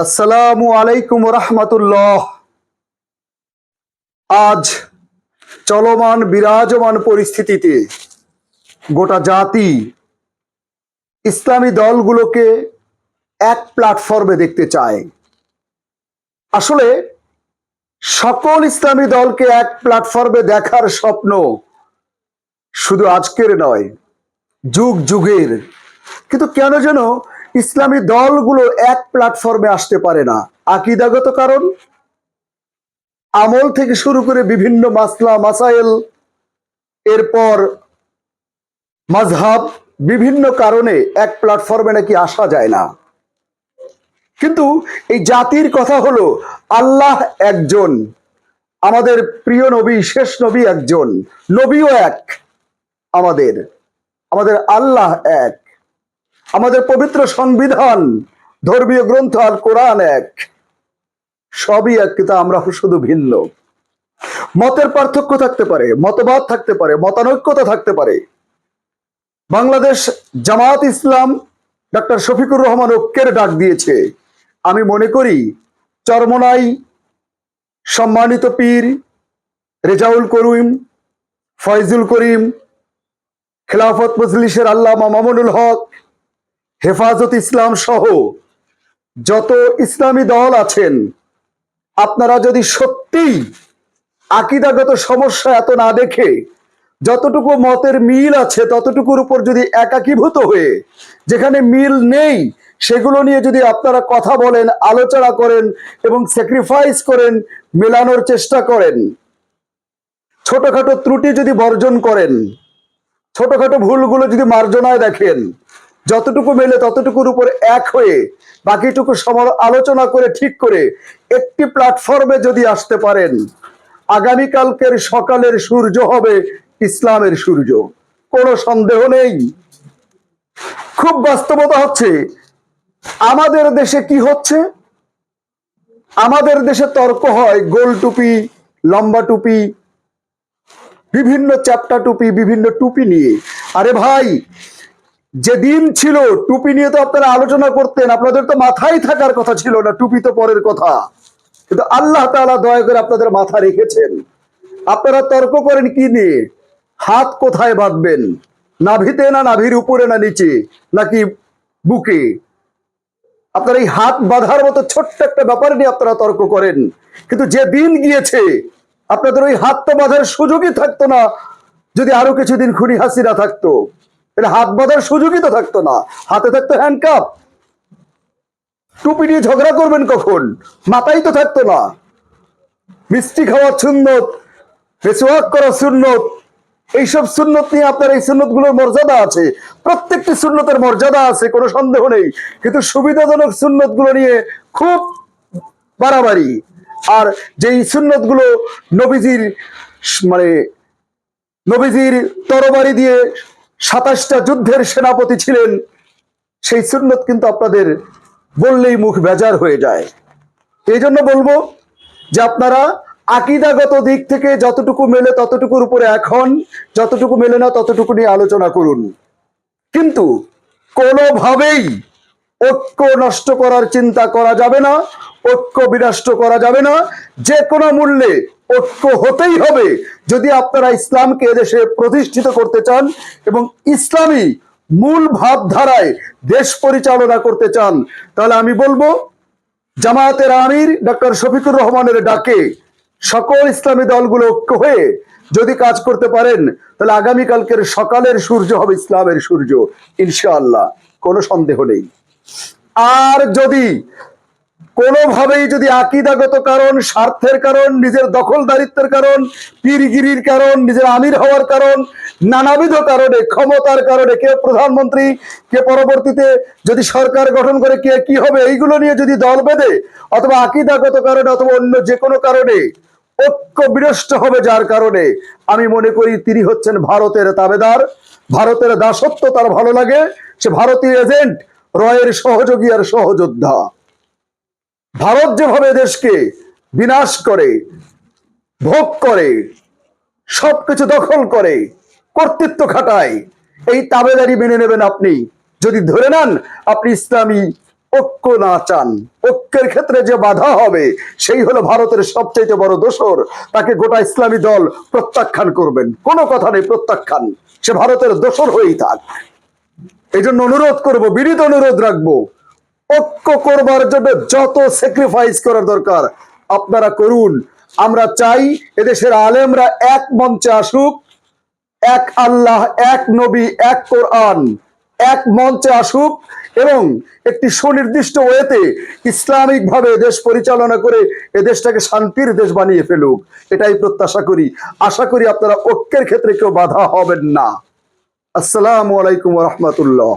আসসালামু আলাইকুম রহমতুল্লাহ। আজ চলমান বিরাজমান পরিস্থিতিতে গোটা জাতি ইসলামী দলগুলোকে এক প্ল্যাটফর্মে দেখতে চায়। আসলে সকল ইসলামী দলকে এক প্ল্যাটফর্মে দেখার স্বপ্ন শুধু আজকের নয়, যুগ যুগের। কিন্তু কেন যেন ইসলামী দলগুলো এক প্ল্যাটফর্মে আসতে পারে না। আকিদাগত কারণ? আমল থেকে শুরু করে বিভিন্ন মাসলা, মাসাইল, এরপর মাঝহাব বিভিন্ন কারণে এক প্ল্যাটফর্মে নাকি আসা যায় না। কিন্তু এই জাতির কথা হলো, আল্লাহ একজন, আমাদের প্রিয় নবী, শেষ নবী একজন, নবীও এক আমাদের আমাদের আল্লাহ এক। আমাদের পবিত্র সংবিধান, ধর্মীয় গ্রন্থ আর কোরআন এক। সবই এক, কিন্তু আমরা শুধু ভিন্ন। মতের পার্থক্য থাকতে পারে, মতবাদ থাকতে পারে, মতানৈক্যতা থাকতে পারে। বাংলাদেশ জামাত ইসলাম ডক্টর শফিকুর রহমান ঐক্যের ডাক দিয়েছে। আমি মনে করি, চরমনাই সম্মানিত পীর রেজাউল করিম, ফয়জুল করিম, খেলাফত মজলিসের আল্লামা মামুনুল হক হেফাজত ইসলাম সহ যত ইসলামী দল আছেন, আপনারা যদি সত্যিই আকিদাগত সমস্যা এত না দেখে, যতটুকু মতের মিল আছে, ততটুকুর উপর যদি একাকীভূত হয়ে, যেখানে মিল নেই, সেগুলো নিয়ে যদি আপনারা কথা বলেন, আলোচনা করেন এবং স্যাক্রিফাইস করেন, মেলানোর চেষ্টা করেন, ছোটখাটো ত্রুটি যদি বর্জন করেন, ছোটখাটো ভুলগুলো যদি মার্জনায় দেখেন যতটুকু মেলে ততটুকুর উপর এক হয়ে বাকিটুকু আলোচনা করে ঠিক করে একটি প্ল্যাটফর্মে যদি আসতে পারেন, আগামীকালকের সকালের সূর্য হবে ইসলামের সূর্য। কোনো সন্দেহ নেই। খুব বাস্তবতা হচ্ছে, আমাদের দেশে কি হচ্ছে? আমাদের দেশে তর্ক হয় গোল টুপি, লম্বা টুপি, বিভিন্ন চ্যাপ্টা টুপি, বিভিন্ন টুপি নিয়ে। আরে ভাই যেদিন ছিল, টুপি নিয়ে তো আপনারা আলোচনা করতেন, আপনাদের তো মাথায় থাকার কথা ছিল না, টুপি তো পরের কথা। কিন্তু আল্লাহ তাআলা দয়া করে আপনাদের মাথা রেখেছেন। আপনারা তর্ক করেন কি নিয়ে? হাত কোথায় বাঁধবেন? নাভিতে না নাভির উপরে না নিচে, নাকি বুকে? আপনার এই হাত বাঁধার মতো ছোট্ট একটা ব্যাপার নিয়ে আপনারা তর্ক করেন। কিন্তু যে দিন গিয়েছে, আপনাদের ওই হাত তো বাঁধার সুযোগই থাকতো না। যদি আরও কিছুদিন খুনি হাসিনা থাকতো এটা হাত বাঁধার সুযোগই তো থাকতো না। হাতে থাকতো হ্যান্ডকাপ টুপি নিয়ে ঝগড়া করবেন কখন? মাথাই তো থাকতো না। মিষ্টি খাওয়া সুন্নত মেসোয়াক করা সুন্নত। এইসব সুন্নত নিয়ে আপনার এই সুন্নতগুলোর মর্যাদা আছে। প্রত্যেকটি সুন্নতের মর্যাদা আছে, কোনো সন্দেহ নেই। কিন্তু সুবিধাজনক সুন্নতগুলো নিয়ে খুব বাড়াবাড়ি। আর যেই সুন্নতগুলো নবীজির মানে নবীজির তরবারি দিয়ে সাতাশটা যুদ্ধের সেনাপতি ছিলেন, সেই সুন্নত কিন্তু আপনাদের বললেই মুখ বেজার হয়ে যায়। এই জন্য বলব যে আপনারা আকিদাগত দিক থেকে যতটুকু মেলে ততটুকুর উপরে এখন যতটুকু মেলে না ততটুকু নিয়ে আলোচনা করুন। কিন্তু কোনোভাবেই ঐক্য নষ্ট করার চিন্তা করা যাবে না, ঐক্য বিনষ্ট করা যাবে না, যে কোনো মূল্যে ঐক্য হতেই হবে যদি আপনারা ইসলামকে এদেশে প্রতিষ্ঠিত করতে চান এবং ইসলামী মূল ভাবধারায় দেশ পরিচালনা করতে চান, তাহলে আমি বলব, জামায়াতের আমির ডক্টর শফিকুর রহমানের ডাকে সকল ইসলামী দলগুলো ঐক্য হয়ে যদি কাজ করতে পারেন, তাহলে আগামীকালকের সকালের সূর্য হবে ইসলামের সূর্য, ইনশাআল্লাহ, কোনো সন্দেহ নেই। আর যদি কোনোভাবেই যদি আকিদাগত কারণ, স্বার্থের কারণ, নিজের দখলদারিত্বের কারণ, পীরগিরির কারণ, নিজের আমির হওয়ার কারণ, নানাবিধ কারণে, ক্ষমতার কারণে কে প্রধানমন্ত্রী, কে পরবর্তীতে যদি সরকার গঠন করে, কে কি হবে, এইগুলো নিয়ে যদি দল বেঁধে, অথবা আকিদাগত কারণে অথবা অন্য যে কোনো কারণে ঐক্য বিনষ্ট হবে যার কারণে, আমি মনে করি তিনি হচ্ছেন ভারতের তাবেদার, ভারতের দাসত্ব তার ভালো লাগে, সে ভারতীয় এজেন্ট, রয়ের সহযোগী আর সহযোদ্ধা। ভারত যেভাবে দেশকে বিনাশ করে, ভোগ করে, সবকিছু দখল করে, কর্তৃত্ব খাটায়, এই তাবেদারি মেনে নেবেন আপনি। যদি ধরে নেন আপনি ইসলামী ঐক্য না চান, ঐক্যের ক্ষেত্রে যে বাধা হবে, সেই হলো ভারতের সবচেয়ে বড় দোসর তাকে গোটা ইসলামী দল প্রত্যাখ্যান করবেন। কোনো কথা নেই প্রত্যাখ্যান। সে ভারতের দোষর হয়েই থাক। এই জন্য অনুরোধ করব, বিনীত অনুরোধ রাখব ঐক্য করবার জন্য যত স্যাক্রিফাইস করার দরকার, আপনারা করুন। আমরা চাই এদেশের আলেমরা এক মঞ্চে আসুক, এক আল্লাহ, এক নবী, এক কোরআন, এক মঞ্চে আসুক এবং একটি সুনির্দিষ্ট ওয়েতে ইসলামিক ভাবে দেশ পরিচালনা করে এ দেশটাকে শান্তির দেশ বানিয়ে ফেলুক। এটাই প্রত্যাশা করি। আশা করি আপনারা ঐক্যের ক্ষেত্রে কেউ বাধা হবেন না। আসসালামু আলাইকুম রহমতুল্লাহ।